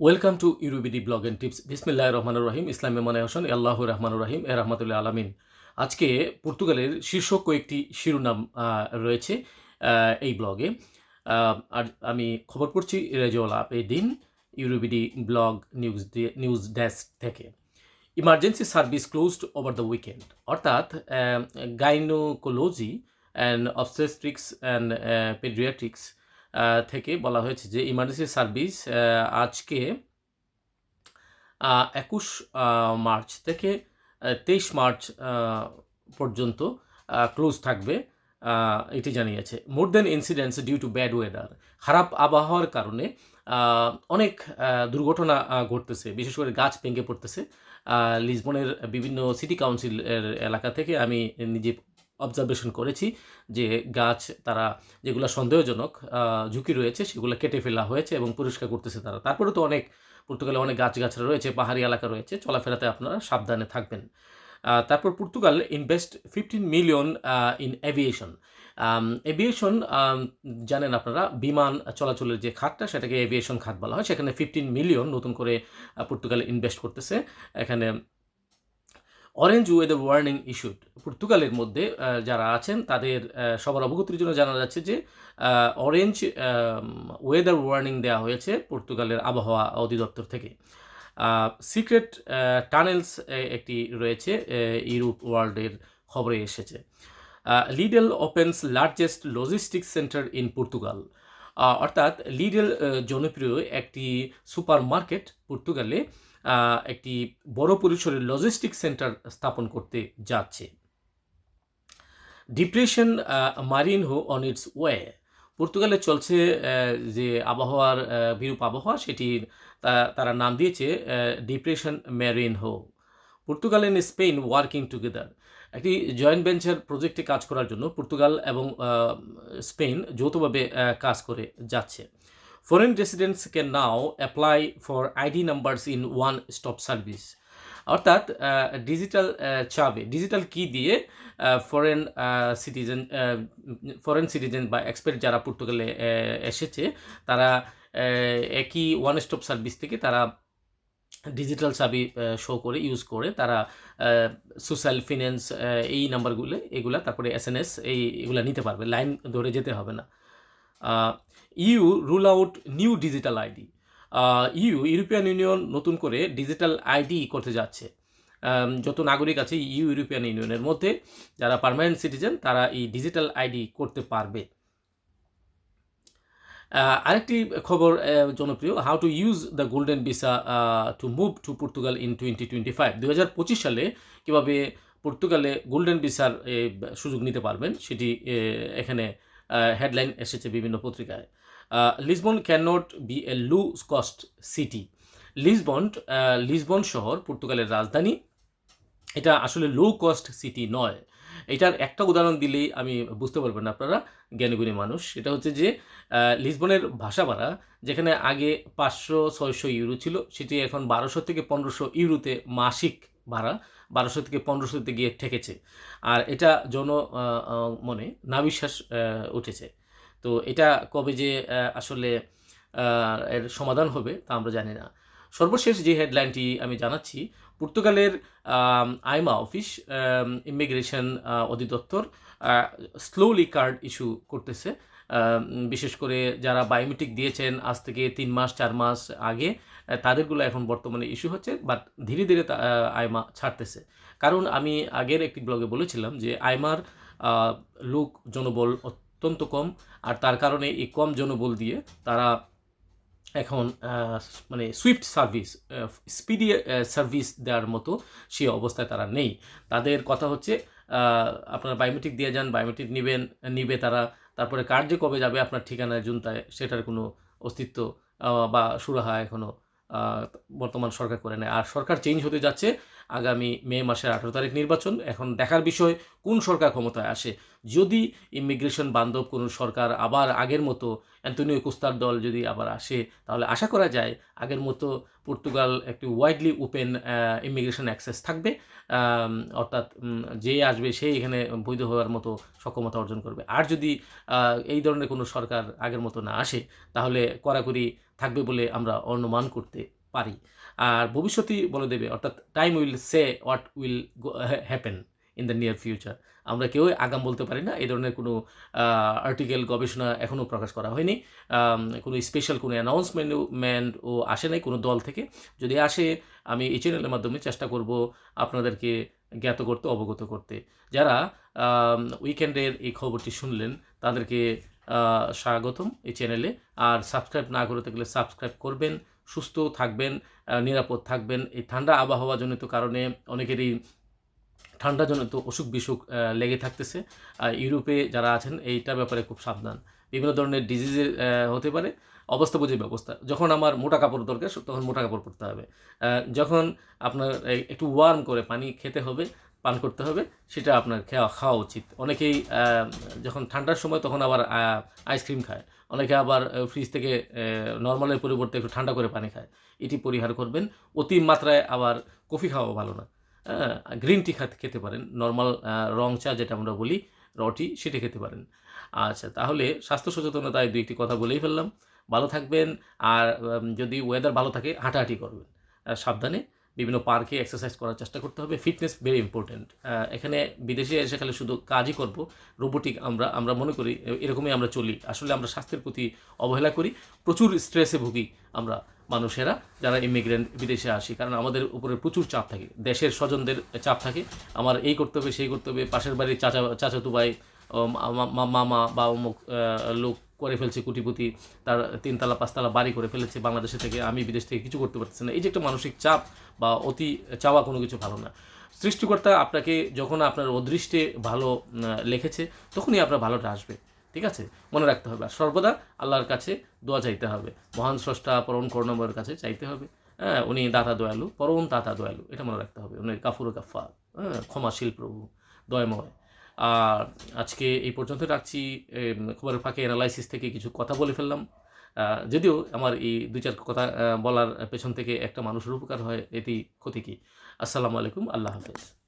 Welcome to EuroBD blog and tips বিসমিল্লাহ রহমানুর রহিম ইসলামে মনে হোসেন আল্লাহ রহমানুর রহিম এ রহমতুল্লাহ আলমিন আজকে পর্তুগালের শীর্ষ কয়েকটি শিরোনাম রয়েছে এই ব্লগে আর আমি খবর পড়ছি রেজওয়াল এই দিন EuroBD blog news news desk থেকে। Emergency service closed over the weekend অর্থাৎ gynaecology and obstetrics and paediatrics থেকে বলা হয়েছে যে ইমার্জেন্সি সার্ভিস আজকে একুশ মার্চ থেকে তেইশ মার্চ পর্যন্ত ক্লোজ থাকবে। এটি জানিয়েছে। More than incidents due to bad weather খারাপ আবহাওয়ার কারণে অনেক দুর্ঘটনা ঘটতেছে। বিশেষ করে গাছ ভেঙে পড়তেছে। লিসবনের বিভিন্ন সিটি কাউন্সিলের এলাকা থেকে আমি নিজে অবজারভেশন করেছি যে গাছ, তারা যেগুলো সন্দেহজনক ঝুঁকি রয়েছে, সেগুলো কেটে ফেলা হয়েছে এবং পরিষ্কার করতেছে তারা। তারপরে তো অনেক, পর্তুগালে অনেক গাছগাছরা রয়েছে, পাহাড়ি এলাকা রয়েছে, চলাফেরাতে আপনারা সাবধানে থাকবেন। তারপর Portugal invest fifteen million in aviation aviation জানেন আপনারা, বিমান চলাচলের যে খাতটা, সেটাকে এভিয়েশন খাত বলা হয়। সেখানে ফিফটিন মিলিয়ন নতুন করে পর্তুগাল ইনভেস্ট করতেছে। এখানে অরেঞ্জ ওয়েদার ওয়ার্নিং ইস্যুড পর্তুগালের মধ্যে যারা আছেন, তাদের সবার অবগতির জন্য জানা যাচ্ছে যে অরেঞ্জ ওয়েদার ওয়ার্নিং দেওয়া হয়েছে পর্তুগালের আবহাওয়া অধিদপ্তর থেকে। সিক্রেট টানেলস একটি রয়েছে ইউরোপ ওয়ার্ল্ডের খবরে এসেছে। Lidl opens largest logistic centre in Portugal অর্থাৎ লিডেল জনপ্রিয় একটি সুপার মার্কেট পর্তুগালে একটি বড় পরিসরের লজিস্টিক সেন্টার স্থাপন করতে যাচ্ছে। Depression Martinho on its way পর্তুগালে চলছে যে আবহাওয়ার বিরূপ আবহাওয়া সেটির তারা নাম দিয়েছে depression Martinho Portugal and Spain working together একটি জয়েন্ট ভেঞ্চার প্রজেক্টে কাজ করার জন্য পর্তুগাল এবং স্পেন যৌথভাবে কাজ করে যাচ্ছে। Foreign residents can now apply for ID numbers in one stop service অর্থাৎ ডিজিটাল চাবে ডিজিটাল কি দিয়ে ফরেন সিটিজেন ফরেন সিটিজেন বা এক্সপার্ট যারা পর্তুগালে এসেছে, তারা একই ওয়ান স্টপ সার্ভিস থেকে তারা ডিজিটাল চাবি শো করে ইউজ করে, তারা সোশ্যাল ফিন্যান্স এই নাম্বারগুলো এগুলা, তারপরে এস এন এস এই, এগুলা নিতে পারবে। লাইন ধরে যেতে হবে না। EU rule out new digital ID. EU, European Union নতুন করে ডিজিটাল আইডি করতে যাচ্ছে। যত নাগরিক আছে ইউ, ইউরোপিয়ান ইউনিয়নের মধ্যে, যারা পার্মানেন্ট সিটিজেন, তারা এই ডিজিটাল আইডি করতে পারবে। আরেকটি খবর জনপ্রিয়, how to use the golden visa to move to Portugal in twenty twenty five. দু হাজার পঁচিশ সালে কীভাবে পর্তুগালে গোল্ডেন ভিসার সুযোগ নিতে পারবেন, সেটি এখানে হেডলাইন এসেছে বিভিন্ন পত্রিকায়। Lisbon can not be a low cost city Lisbon Lisbon শহর পর্তুগালের রাজধানী। এটা আসলে লো কস্ট সিটি নয়। এটার একটা উদাহরণ দিলেই আমি বুঝতে পারবেন আপনারা, জ্ঞানীগুণী মানুষ। সেটা হচ্ছে যে লিসবনের ভাষা ভাড়া, যেখানে আগে পাঁচশো, ছয়শো ইউরো ছিল, সেটি এখন বারোশো থেকে পনেরোশো ইউরোতে মাসিক ভাড়া বারোশো থেকে পনেরোশোতে গিয়ে ঠেকেছে। আর এটা জন মনে নাবিশ্বাস উঠেছে। তো এটা কবে যে আসলে এর সমাধান হবে তা আমরা জানি না। সর্বশেষ যে হেডলাইনটি আমি জানাচ্ছি, পর্তুগালের আইমা অফিস ইমিগ্রেশন অধিদপ্তর স্লোলি কার্ড ইস্যু করতেছে। বিশেষ করে যারা বায়োমেট্রিক দিয়েছেন আজ থেকে তিন মাস চার মাস আগে তাদেরগুলো এখন বর্তমানে ইস্যু হচ্ছে বাট ধীরে ধীরে আইমা ছাড়তেছে। কারণ আমি আগের একটি ব্লগে বলেছিলাম যে আইমার আহ, লোক জনবল অত্যন্ত কম আর তার কারণে এই কম জনবল দিয়ে তারা এখন মানে সুইফট সার্ভিস স্পিডি সার্ভিস দেওয়ার মতো সে অবস্থায় তারা নেই। তাদের কথা হচ্ছে আপনার বায়োমেট্রিক দিয়ে যান বায়োমেট্রিক নেবেন নিবে তারা তারপরে কার্যে কবে যাবে আপনার ঠিকানায় জুনতায়, সেটার কোনো অস্তিত্ব বা সুরাহা এখনও বর্তমান সরকার করে নেয়। আর সরকার চেঞ্জ হতে যাচ্ছে আগামী মে মাসের আঠারো তারিখ নির্বাচন। এখন দেখার বিষয়, কোন সরকার ক্ষমতায় আসে? যদি ইমিগ্রেশন বান্ধব কোনো সরকার আবার আগের মতো অ্যান্টনিও কুস্তার দল যদি আবার আসে, তাহলে আশা করা যায় আগের মতো পর্তুগাল একটি ওয়াইডলি ওপেন ইমিগ্রেশন অ্যাক্সেস থাকবে। অর্থাৎ যে আসবে সে এখানে বৈধ হওয়ার মতো সক্ষমতা অর্জন করবে। আর যদি এই ধরনের কোনো সরকার আগের মতো না আসে, তাহলে কড়াকড়ি থাকবে বলে আমরা অনুমান করতে পারি। আর ভবিষ্যতই বলে দেবে, অর্থাৎ time will say what will happen in the near future আমরা কেউ আগাম বলতে পারি না, এই ধরনের কোনো আর্টিকেল গবেষণা এখনও প্রকাশ করা হয়নি। কোনো স্পেশাল কোনো অ্যানাউন্সমেন্ট ও আসে নাই কোনো দল থেকে। যদি আসে, আমি এই চ্যানেলের মাধ্যমে চেষ্টা করব আপনাদেরকে জ্ঞাত করতে, অবগত করতে। যারা উইকেন্ডের এই খবরটি শুনলেন, তাদেরকে স্বাগতম এই চ্যানেলে আর সাবস্ক্রাইব না করে থাকলে সাবস্ক্রাইব করবেন। সুস্থ থাকবেন নিরাপদ থাকবেন। এই ঠান্ডা আবহাওয়া জনিত কারণে অনেকেরই ঠান্ডা জনিত অসুখ বিসুখ লেগে থাকতেছে। ইউরোপে যারা আছেন এইটার ব্যাপারে খুব সাবধান। বিভিন্ন ধরনের ডিজিজে হতে পারে অবস্থা বুঝে ব্যবস্থা। যখন আমার মোটা কাপড় দরকার, তখন মোটা কাপড় পরতে হবে। যখন আপনার একটু ওয়ার্ম করে পানি খেতে হবে পান করতে হবে, সেটা আপনার খাওয়া খাওয়া উচিত। অনেকেই যখন ঠান্ডার সময় তখন আবার আইসক্রিম খায়। অনেকে আবার ফ্রিজ থেকে নর্মালের পরিবর্তে একটু ঠান্ডা করে পানি খায়। এটি পরিহার করবেন। অতি মাত্রায় আবার কফি খাওয়া ভালো না। গ্রিন টি খাতে, খেতে পারেন। নর্মাল রং চা যেটা আমরা বলি রটি সেটা খেতে পারেন। আচ্ছা তাহলে স্বাস্থ্য সচেতনতায় দুই একটি কথা বলেই ফেললাম। ভালো থাকবেন, আর যদি ওয়েদার ভালো থাকে, হাঁটাহাঁটি করবেন। সাবধানে বিভিন্ন পার্কে এক্সারসাইজ করার চেষ্টা করতে হবে। ফিটনেস ভেরি ইম্পর্টেন্ট এখানে বিদেশে এসে খালি শুধু কাজই করব রোবোটিক আমরা আমরা মনে করি এরকমই আমরা চলি। আসলে আমরা স্বাস্থ্যের প্রতি অবহেলা করি, প্রচুর স্ট্রেসে ভুগি আমরা মানুষেরা, যারা ইমিগ্রেন্ট বিদেশে আসি। কারণ আমাদের উপরে প্রচুর চাপ থাকে, দেশের স্বজনদের চাপ থাকে। আমার এই করতে হবে সেই করতে হবে পাশের বাড়ির চাচা, চাচাতু ভাই, ও মা- মা- মামা বা অমুক লোক করে ফেলছে কুটিপুতি, তার তিনতলা, পাঁচতলা বাড়ি করে ফেলেছে বাংলাদেশে থেকে, আমি বিদেশ থেকে কিছু করতে পারতেছি না। এই যে একটা মানসিক চাপ বা অতি চাওয়া কোনো কিছু ভালো না। সৃষ্টিকর্তা আপনাকে যখন আপনার অদৃষ্টে ভালো লিখেছে, তখনই আপনার ভালোটা আসবে, ঠিক আছে? মনে রাখতে হবে। আর সর্বদা আল্লাহর কাছে দোয়া চাইতে হবে। মহান স্রষ্টা, পরম করুণাময়ের কাছে চাইতে হবে। হ্যাঁ উনি দাতা দয়ালু, পরম দাতা দয়ালু, এটা মনে রাখতে হবে। উনি কাফুর গাফা হ্যাঁ ক্ষমাশীল প্রভু, দয়াময়। আর আজকে এই পর্যন্ত রাখছি। খুবের খবরের ফাঁকে অ্যানালাইসিস থেকে কিছু কথা বলে ফেললাম। যদিও আমার এই দুই চার কথা বলার পেছন থেকে একটা মানুষের উপকার হয়, এটি ক্ষতি কি? আসসালামু আলাইকুম, আল্লাহ হাফেজ।